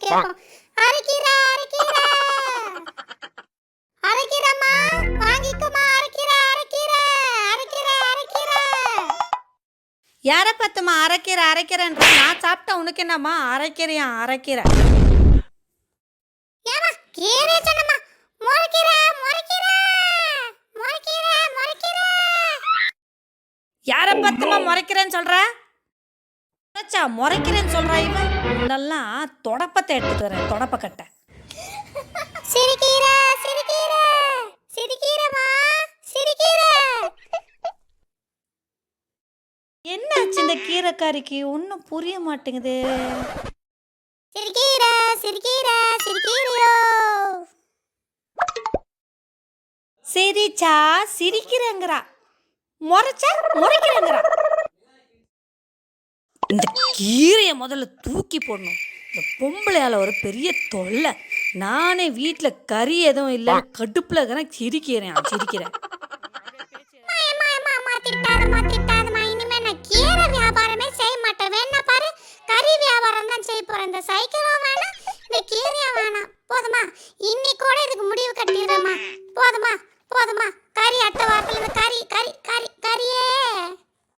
இருக்கும் அரைக்கீரை அரைக்கீரை. அரைக்கீரைம்மா வாங்கிக்கோமா அரைக்கீரை அரைக்கீரை அரைக்கீரை அரைக்கீரை. யாரை பத்துமா அரைக்கீரை அரைக்கிறேன்ற நான் சாப்பிட்டா உனக்கு என்னம்மா? அரைக்கிறியா அரைக்கிற ஏமா கீரை சொன்னம்மா. முறைக்கீரை முறைக்கீரை முறைக்கீரை முறைக்கீரை. யாரை பத்துமா முறைக்கிறேன்னு சொல்ற? முறைச்சா முறைக்கிறேன்னு சொல்றா இவன் இதெல்லாம் தொடப்பத்தை எடுத்துட்டு வரேன் தொடப்பக்கட்டை சிறுகீரை சிறுகீரை சிறுகீரைமா சிறுகீரை என்னாச்சு இந்த கீரைக்காரிக்கு? ஒன்றும் புரிய மாட்டேங்குது. சிறுகீரை சிறுகீரை சிறுகீரையோ சிரிச்சா சிரிக்கிறேங்கிறா. முறைச்சா முறைக்கிறேங்கிறா. இந்த கீரையை முதல்ல தூக்கி போடணும். இந்த பொம்பளையால் ஒரு பெரிய தொல்லை. நானே வீட்டில் கறி எதுவும் இல்லை. கடுப்பில் இருக்கிறேன் சிரிக்கிறேன் சிரிக்கிறேன். போதுமா? இன்னைக்கு கூட இதுக்கு முடிவு கட்டிடுறேம்மா. போதுமா? போதுமா? கறி அடுத்த வாரத்தில் கறி கறி